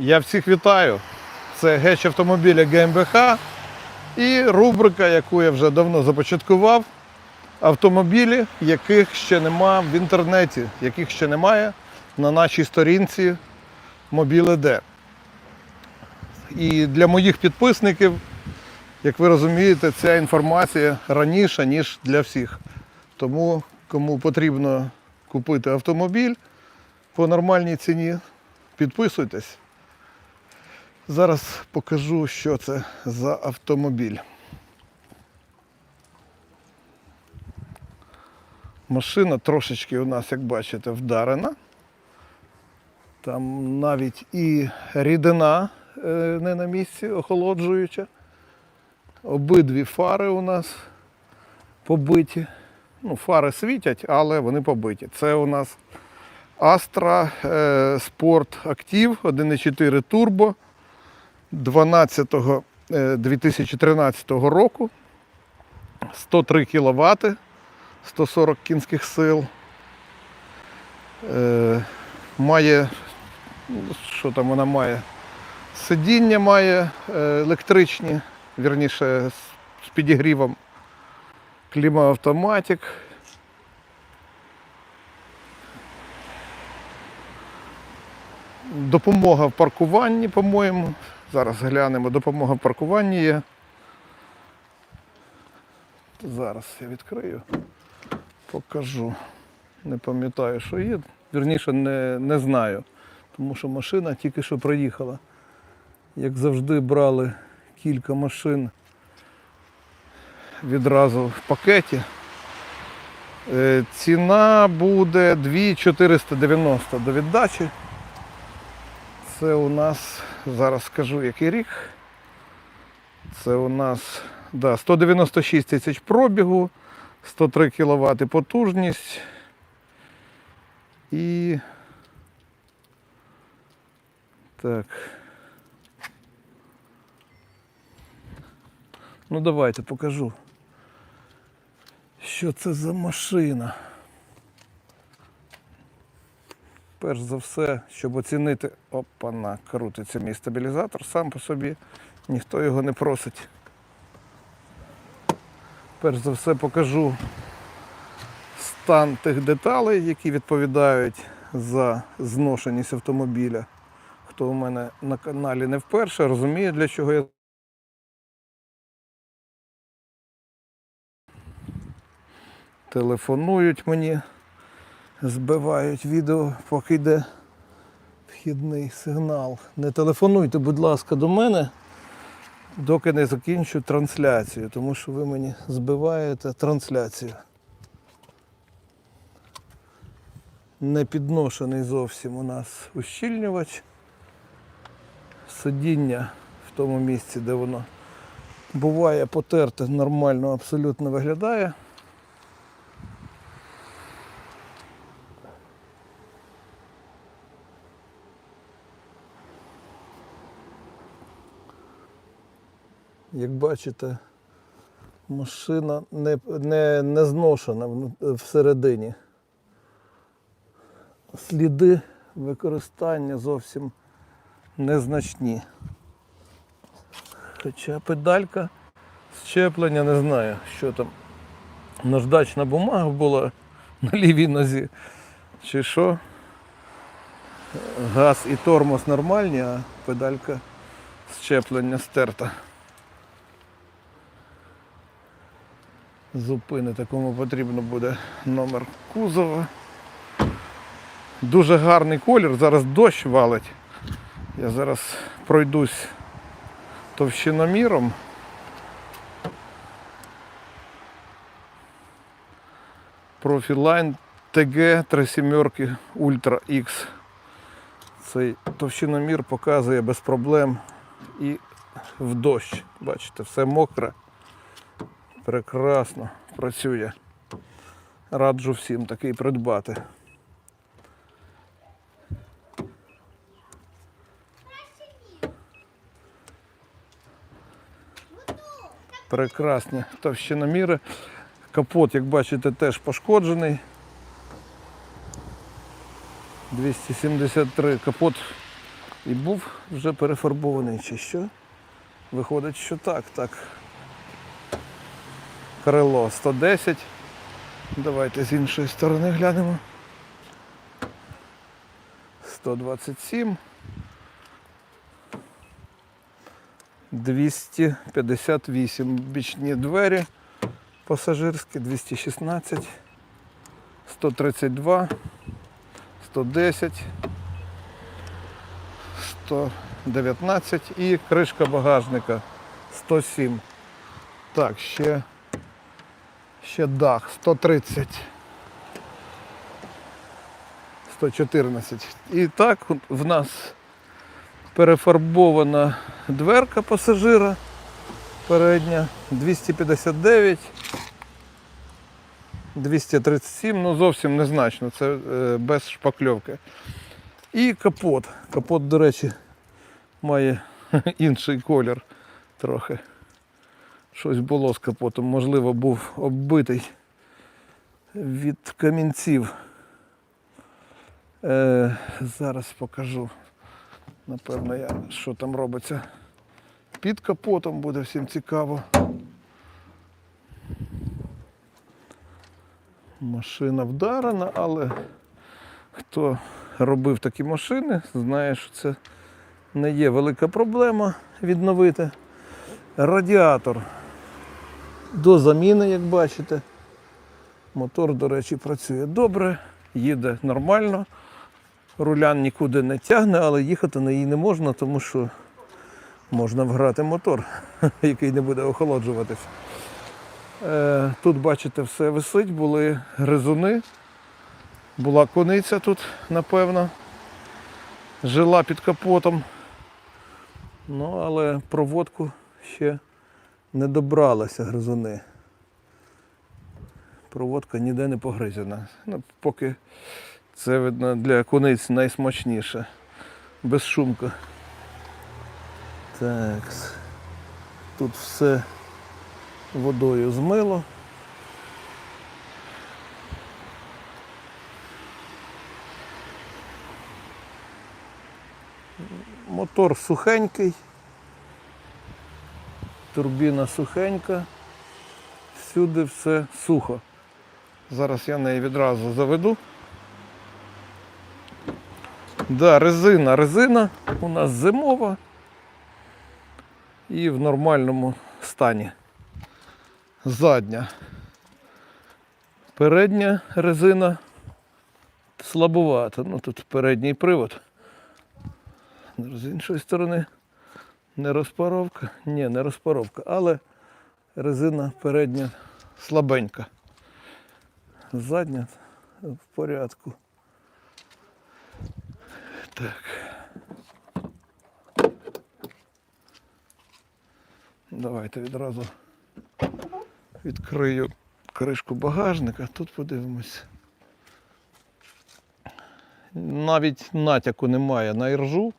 Я всіх вітаю. Це геч автомобіля ГМБХ і рубрика, яку я вже давно започаткував. Автомобілі, яких ще нема в інтернеті, яких ще немає на нашій сторінці Мобіле.Д. І для моїх підписників, як ви розумієте, ця інформація раніше, ніж для всіх. Тому кому потрібно купити автомобіль по нормальній ціні, підписуйтесь. Зараз покажу, що це за автомобіль. Машина трошечки у нас, як бачите, вдарена. Там навіть і рідина е, не на місці, охолоджуюча. Обидві фари у нас побиті. Ну, фари світять, але вони побиті. Це у нас Astra е, Sport Active 1.4 Turbo 12 е, 2013 року. 103 кВт, 140 кінських сил. Е, має, що там вона має? Сидіння має е, електричні, вірніше з підігрівом. Клімаавтоматик. Допомога в паркуванні, по-моєму. Зараз глянемо, допомога в паркуванні є. Зараз я відкрию, покажу. Не пам'ятаю, що є. Вірніше, не, не знаю, тому що машина тільки що проїхала. Як завжди, брали кілька машин відразу в пакеті. Е, Ціна буде 2490 до віддачі. Це у нас, зараз скажу який рік. Це у нас да, 196 тисяч пробігу, 103 кВт потужність. І так. Ну давайте покажу. Що це за машина? Перш за все, щоб оцінити, опана, крутиться мій стабілізатор сам по собі, ніхто його не просить. Перш за все покажу стан тих деталей, які відповідають за зношеність автомобіля. Хто у мене на каналі не вперше, розуміє, для чого я телефонують мені, збивають відео, поки йде вхідний сигнал. Не телефонуйте, будь ласка, до мене, доки не закінчу трансляцію, тому що ви мені збиваєте трансляцію. Не підношений зовсім у нас ущільнювач. Сидіння в тому місці, де воно буває потерте, нормально абсолютно виглядає. Як бачите, машина не, не, не зношена всередині. Сліди використання зовсім незначні. Хоча педалька щеплення не знаю, що там. Наждачна бумага була на лівій нозі. Чи що? Газ і тормоз нормальні, а педалька щеплення стерта. Зупинити, кому потрібно буде номер кузова. Дуже гарний колір, зараз дощ валить. Я зараз пройдусь товщиноміром. Профілайн ТГ 37 Ультра X. Цей товщиномір показує без проблем і в дощ. Бачите, все мокре. Прекрасно працює. Раджу всім такий придбати. Прекрасні товщиноміри. Капот, як бачите, теж пошкоджений. 273 капот І був вже перефарбований чи що? Виходить, що так, так. Крило 110. Давайте з іншої сторони глянемо. 127. 258 бічні двері пасажирські, 216, 132, 110, 119 і кришка багажника 107. Так, ще, ще дах 130. 114. І так в нас перефарбована дверка пасажира передня 259, 237, ну зовсім незначно, це е, без шпакльовки. І капот. Капот, до речі, має інший колір трохи. Щось було з капотом, можливо, був оббитий від камінців. Е, зараз покажу. Напевно, я, що там робиться. Під капотом буде всім цікаво. Машина вдарена, але хто робив такі машини, знає, що це не є велика проблема відновити. Радіатор до заміни, як бачите. Мотор, до речі, працює добре, їде нормально. Рулян нікуди не тягне, але їхати на її не можна, тому що можна вграти мотор, який не буде охолоджуватись. Е, Тут, бачите, все висить, були гризуни. Була кониця тут, напевно. Жила під капотом. Ну, але проводку ще не добралася гризуни. Проводка ніде не погризена. Ну, поки це видно для куниць найсмачніше. Без шумка. Так. Тут все водою змило. Мотор сухенький. Турбіна сухенька. Всюди все сухо. Зараз я неї відразу заведу. Да, резина, резина у нас зимова і в нормальному стані. Задня. Передня резина слабувата. Ну тут передній привод. З іншої сторони не розпаровка. Ні, не розпаровка, але резина передня слабенька. Задня в порядку. Так. Давайте відразу відкрию кришку багажника, тут подивимось. Навіть натяку немає на іржу.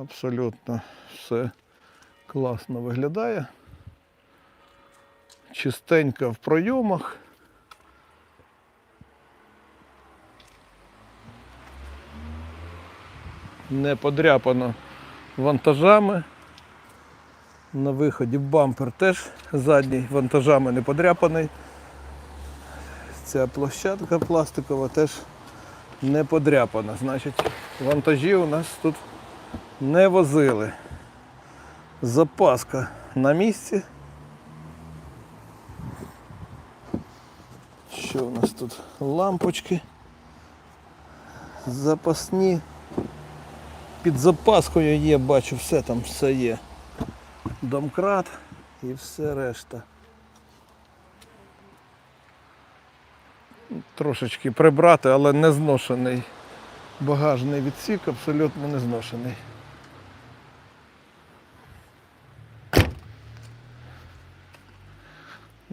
Абсолютно все класно виглядає. Чистенько в пройомах. Не подряпано вантажами. На виході бампер теж задній вантажами не подряпаний. Ця площадка пластикова теж не подряпана. Значить, вантажі у нас тут не возили. Запаска на місці. Що у нас тут? Лампочки. Запасні. Під запаскою є, бачу, все там все є. Домкрат і все решта. Трошечки прибрати, але не зношений. Багажний відсік абсолютно не зношений.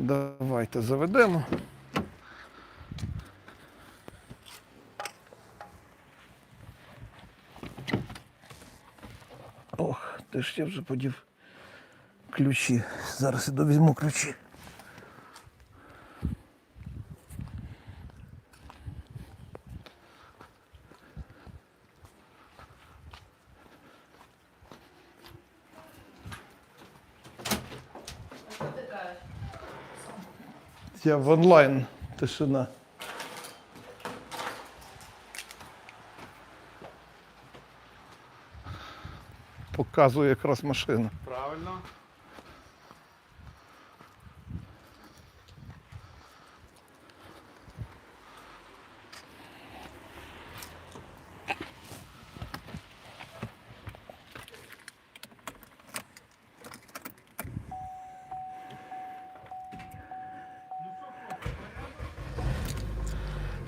Давайте заведемо. Ох, ти ж я вже подів ключі. Зараз я довізьму ключі. Я в онлайн тишина. Показує якраз машину. Правильно.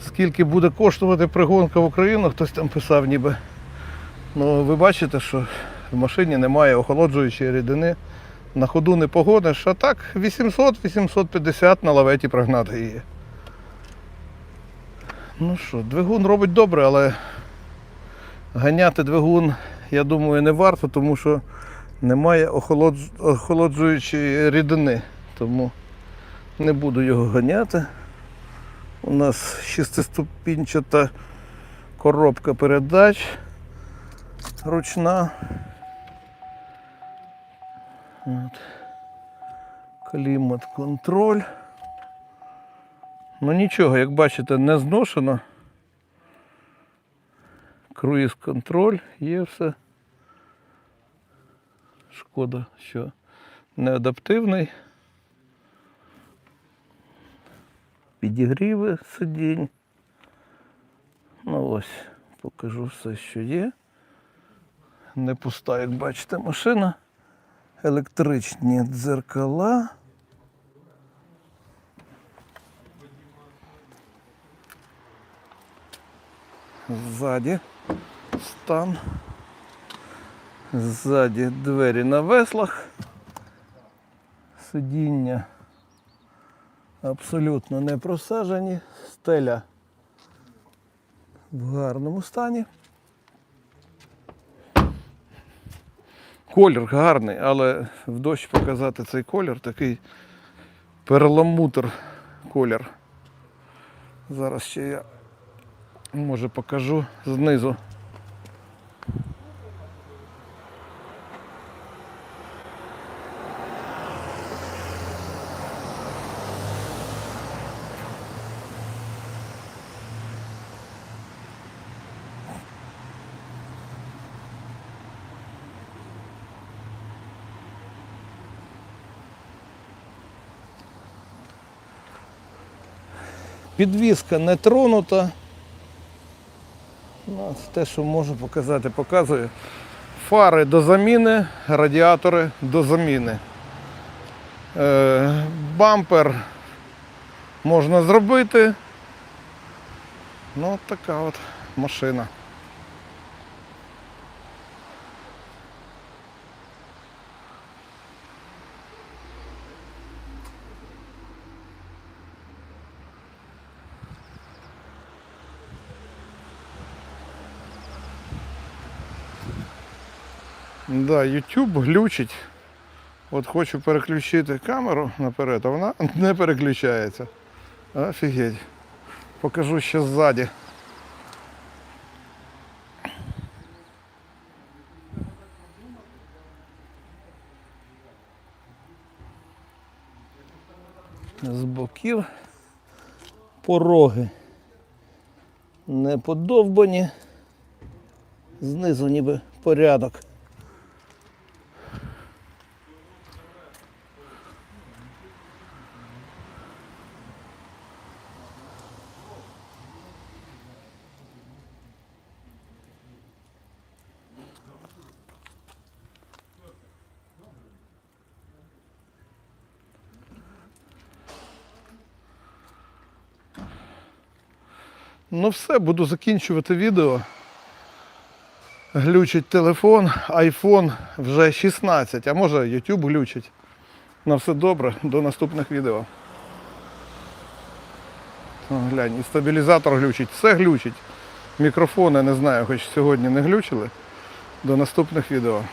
Скільки буде коштувати пригонка в Україну, хтось там писав ніби. Ну, ви бачите, що в машині немає охолоджуючої рідини. На ходу не погониш, а так 800-850 на лаветі прогнати її. Ну що, двигун робить добре, але ганяти двигун, я думаю, не варто, тому що немає охолоджуючої рідини. Тому не буду його ганяти. У нас шестиступінчата коробка передач ручна. От. Клімат контроль. Ну нічого, як бачите, не зношено. Круїз контроль, є все. Шкода, що не адаптивний. Підігріви сидінь. Ну ось, покажу все, що є. Не пуста, як бачите, машина. Електричні дзеркала. Ззаді стан. Ззаді двері на веслах. Сидіння абсолютно не просажені. Стеля в гарному стані. Колір гарний, але в дощ показати цей колір такий перламутр колір. Зараз ще я може покажу знизу. Підвізка не тронута. Ну, те, що можу показати, показую. Фари до заміни, радіатори до заміни. Е, бампер можна зробити. Ну, от така от машина. Да, YouTube глючить. От хочу переключити камеру наперед, а вона не переключається. Офігеть. Покажу ще ззаді. З боків пороги не подовбані. Знизу ніби порядок. Ну все, буду закінчувати відео. Глючить телефон, iPhone вже 16, а може YouTube глючить. На все добре, до наступних відео. Глянь, і стабілізатор глючить, все глючить. Мікрофони не знаю, хоч сьогодні не глючили. До наступних відео.